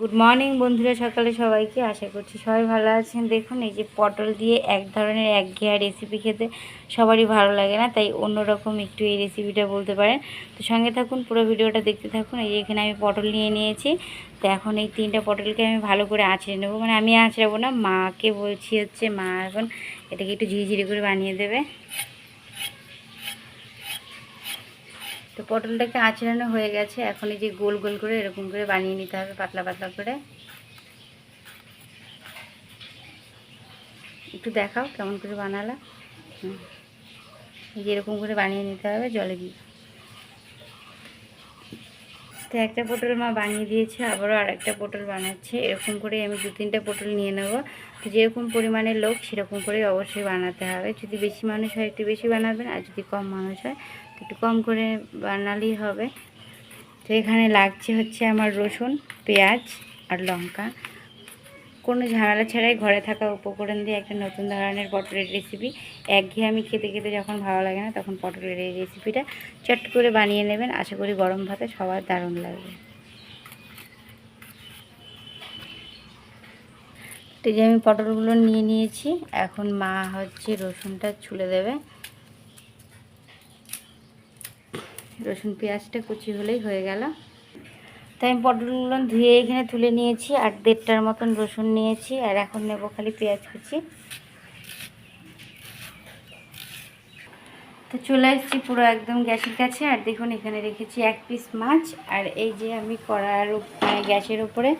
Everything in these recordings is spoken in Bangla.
গুড মর্নিং বন্ধুরা, সকালে সবাইকে আশা করছি সবাই ভালো আছেন। দেখুন, এই যে পটল দিয়ে এক ধরনের একঘেয়া রেসিপি খেতে সবারই ভালো লাগে না, তাই অন্যরকম একটু এই রেসিপিটা বলতে পারেন। তো সঙ্গে থাকুন, পুরো ভিডিওটা দেখতে থাকুন। এই এখানে আমি পটল নিয়ে নিয়েছি। তো এখন এই তিনটা পটলকে আমি ভালো করে আঁচড়ে নেব। মানে আমি আঁচড়াবো না, মাকে বলছি হচ্ছে, মা এখন এটাকে একটু ঝিরিঝিরি করে বানিয়ে দেবে। তো পটলটাকে আঁচড়ানো হয়ে গেছে। এখন এই যে গোল গোল করে এরকম করে বানিয়ে নিতে হবে, পাতলা পাতলা করে। একটু দেখাও কেমন করে বানালা। এই যে এরকম করে বানিয়ে নিতে হবে জলে দিয়ে। তো একটা পটল মা বানিয়ে দিয়েছে, আবারও আরেকটা পটল বানাচ্ছে। এরকম করে আমি দু তিনটা পটল নিয়ে নেব। তো যেরকম পরিমাণের লোক সেরকম করেই অবশ্যই বানাতে হবে। যদি বেশি মানুষ হয় একটু বেশি বানাবেন, আর যদি কম মানুষ হয় একটু কম করে বানালেই হবে। তো এখানে লাগছে হচ্ছে আমার রসুন, পেঁয়াজ আর লঙ্কা। কোনো ঝামেলা ছাড়াই ঘরে থাকা উপকরণ দিয়ে একটা নতুন ধরনের পটলের রেসিপি একঘেয়ে আমি খেতে খেতে যখন ভালো লাগে না, তখন পটলের এই রেসিপিটা চট করে বানিয়ে নেবেন। আশা করি গরম ভাতে সবার দারুণ লাগবে। তো যে আমি পটলগুলো নিয়ে নিয়েছি। এখন মা হচ্ছে রসুনটা ছুলে দেবে। রসুন পেঁয়াজটা কুচি হলেই হয়ে গেল। তাই আমি পটলগুলো ধুয়ে এখানে তুলে নিয়েছি আর দেড়টার মতন রসুন নিয়েছি আর এখন নেব খালি পেঁয়াজ কুচি। তো চলে এসেছি পুরো একদম গ্যাসের কাছে আর দেখুন এখানে রেখেছি এক পিস মাছ আর এই যে আমি কড়ার মানে গ্যাসের উপরে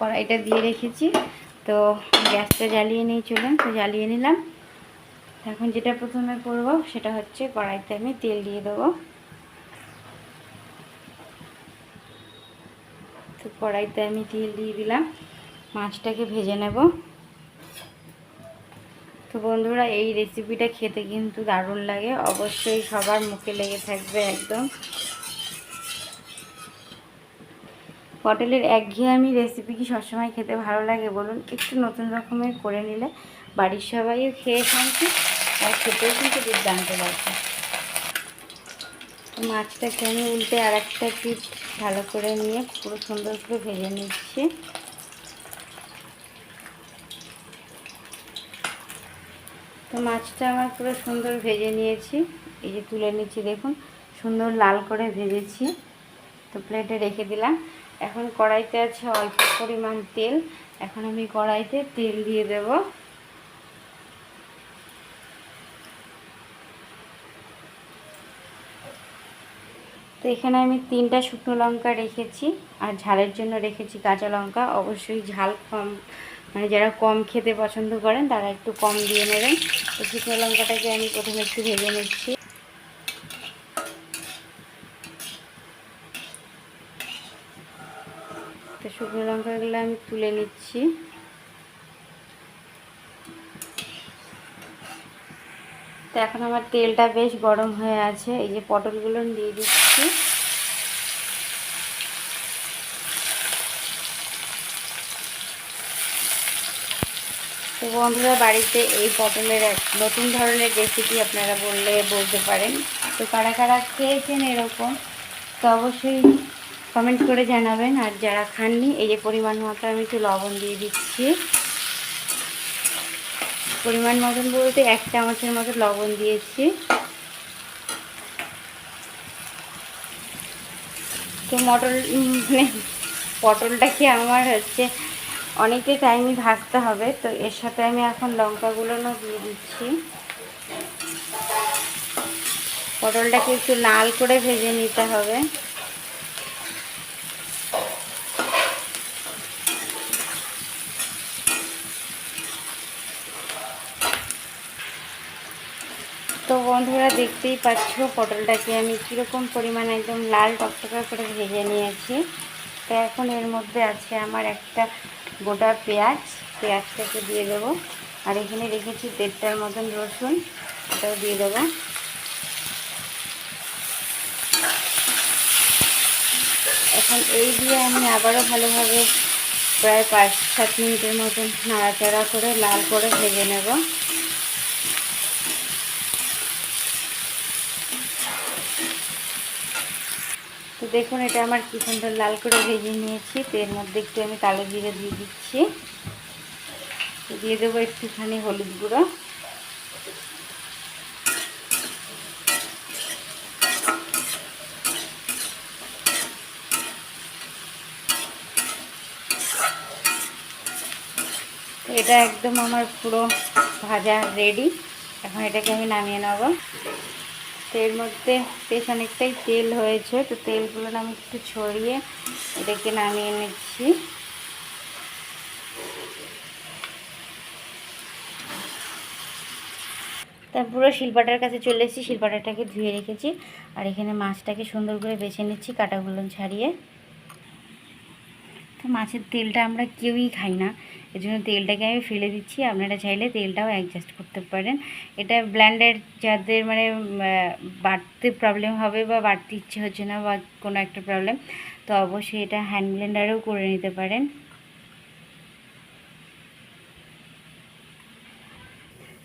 কড়াইটা দিয়ে রেখেছি। তো গ্যাসটা জ্বালিয়ে নিয়ে চলুন, তো জ্বালিয়ে নিলাম। এখন যেটা প্রথমে করব সেটা হচ্ছে কড়াইতে আমি তেল দিয়ে দেবো। তো কড়াইতে আমি তেল দিয়ে দিলাম। মাছটাকে ভেজে নেব। তো বন্ধুরা, এই রেসিপিটা খেতে কিন্তু দারুণ লাগে। অবশ্যই সবার মুখে লেগে থাকবে একদম। পটলের একঘেয়েমি রেসিপি কি সবসময় খেতে ভালো লাগে বলুন? একটু নতুন রকমের করে নিলে বাড়ির সবাইও খেয়ে শান্তি আর খেতেও কিন্তু দুর্দান্ত লাগবে তো মাছটাকে আমি উল্টে আর একটা পিঠ ভালো করে নিয়ে পুরো সুন্দর করে ভেজে নিচ্ছি। তো মাছটা আমার পুরো সুন্দর ভেজে নিয়েছি। এই যে তুলে নিচ্ছি, দেখুন, সুন্দর লাল করে ভেজেছি। তো প্লেটে রেখে দিলাম। এখন কড়াইতে আছে অল্প পরিমাণ তেল। এখন আমি কড়াইতে তেল দিয়ে দেবো। এখানে আমি তিনটা শুকনো লঙ্কা রেখেছি, আর ঝালের জন্য রেখেছি কাঁচা লঙ্কা। অবশ্যই ঝাল কম মানে যারা কম খেতে পছন্দ করেন, তারা একটু কম দিয়ে নেবেন। তো শুকনো লঙ্কাটাকে আমি প্রথমে একটু ভেজে নিচ্ছি। তো শুকনো লঙ্কাগুলো আমি তুলে নিচ্ছি। এখন আমার তেলটা বেশ গরম হয়ে আছে। এই যে পটলগুলো দিয়ে দিচ্ছি। তো বন্ধুরা, বাড়িতে এই পটলের এক নতুন ধরনের রেসিপি আপনারা বললে বলতে পারেন। তো কারা কারা খেয়েছেন এরকম, তো অবশ্যই কমেন্ট করে জানাবেন। আর যারা খাননি, এই যে পরিমাণ মতো আমি একটু লবণ দিয়ে দিচ্ছি। পরিমাণ মতন বলতে এক চামচের মতো লবণ দিয়েছি। তো উম, মানে পটলটাকে আমার হচ্ছে অনেকটাই টাইমই ভাজতে হবে তো এর সাথে আমি এখন লঙ্কাগুলোও দিয়ে দিচ্ছি। পটলটাকে একটু লাল করে ভেজে নিতে হবে। তো বন্ধুরা দেখতেই পাচ্ছ পটলটাকে আমি কীরকম পরিমাণ একদম লাল টকটকা করে ভেজে নিয়েছি। তো এখন এর মধ্যে আছে আমার একটা গোটা পেঁয়াজ। পেঁয়াজটাকে দিয়ে দেবো। আর এখানে রেখেছি দেড়টার মতন রসুন, ওটাও দিয়ে দেবো। এখন এই দিয়ে আমি আবারও ভালোভাবে প্রায় পাঁচ সাত মিনিটের মতন নাড়াচাড়া করে লাল করে ভেজে নেব। দেখুন, এটা আমার কি সুন্দর লাল করে ভেজে নিয়েছি। তো এর মধ্যে একটু আমি কালো জিরে দিয়ে দিচ্ছি। দিয়ে দেবো একটুখানি হলুদ গুঁড়ো। এটা একদম আমার পুরো ভাজা রেডি। এখন এটাকে আমি নামিয়ে নেব। তো এর মধ্যে বেশ অনেকটাই তেল হয়েছে। তো তেলগুলো আমি একটু ছড়িয়ে এটাকে নামিয়ে নিচ্ছি। তা পুরো শিলপাটার কাছে চলে এসেছি, শিলপাটাটাকে ধুয়ে রেখেছি। আর এখানে মাছটাকে সুন্দর করে বেছে নিচ্ছি কাটাগুলো ছাড়িয়ে। তো মাছের তেলটা আমরা কেউই খাই না। এর জন্য তেলটাকে আমি ফেলে দিচ্ছি। আপনারা চাইলে তেলটাও অ্যাডজাস্ট করতে পারেন। এটা ব্ল্যান্ডের যাদের মানে বাড়তে প্রবলেম হবে বা বাড়তে ইচ্ছে হচ্ছে না বা কোনো একটা প্রবলেম তো অবশ্যই এটা হ্যান্ড ব্লেন্ডারেও করে নিতে পারেন।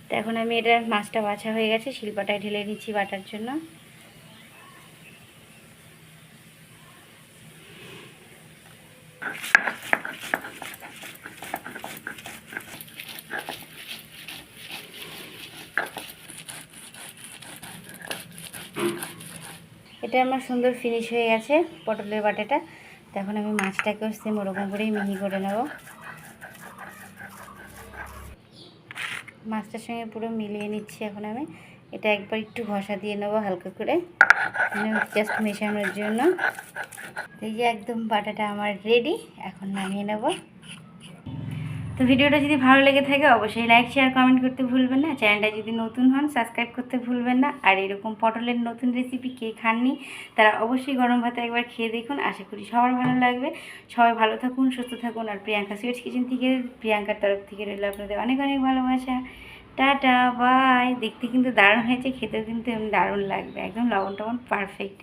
তো এখন আমি এটা মাছটা বাছা হয়ে গেছে। শিলপাটায় ঢেলে নিচ্ছি বাটার জন্য। এটা আমার সুন্দর ফিনিশ হয়ে গেছে, পটলের বাটাটা। তো এখন আমি মাছটাকেও সেম ওরকম করেই মিহি করে নেব। মাছটার সঙ্গে পুরো মিলিয়ে নিচ্ছি এখন আমি। এটা একবার একটু ঘষা দিয়ে নেব হালকা করে। জাস্ট মেশানোর জন্য। এই যে একদম বাটাটা আমার রেডি এখন নামিয়ে নেব। তো ভিডিওটা যদি ভালো লেগে থাকে, অবশ্যই লাইক শেয়ার কমেন্ট করতে ভুলবেন না। চ্যানেলটা যদি নতুন হন সাবস্ক্রাইব করতে ভুলবেন না। আর এরকম পটলের নতুন রেসিপি কে খাননি, তারা অবশ্যই গরম ভাতে একবার খেয়ে দেখুন। আশা করি সবার ভালো লাগবে। সবাই ভালো থাকুন, সুস্থ থাকুন। আর প্রিয়াঙ্কা সুইটস কিচেন থেকে, প্রিয়াঙ্কার তরফ থেকে রইল আপনাদের অনেক অনেক ভালোবাসা। টাটা বাই দেখতে কিন্তু দারুণ হয়েছে, খেতেও কিন্তু এমনি দারুণ লাগবে। একদম লবণ টবণ পারফেক্ট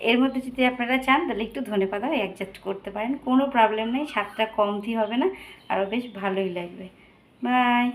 এর মধ্যে যদি আপনারা চান, তাহলে একটু ধনে পাতাও অ্যাডজাস্ট করতে পারেন। কোনো প্রবলেম নেই, স্বাদটা কমতি হবে না আরও বেশ ভালোই লাগবে। বাই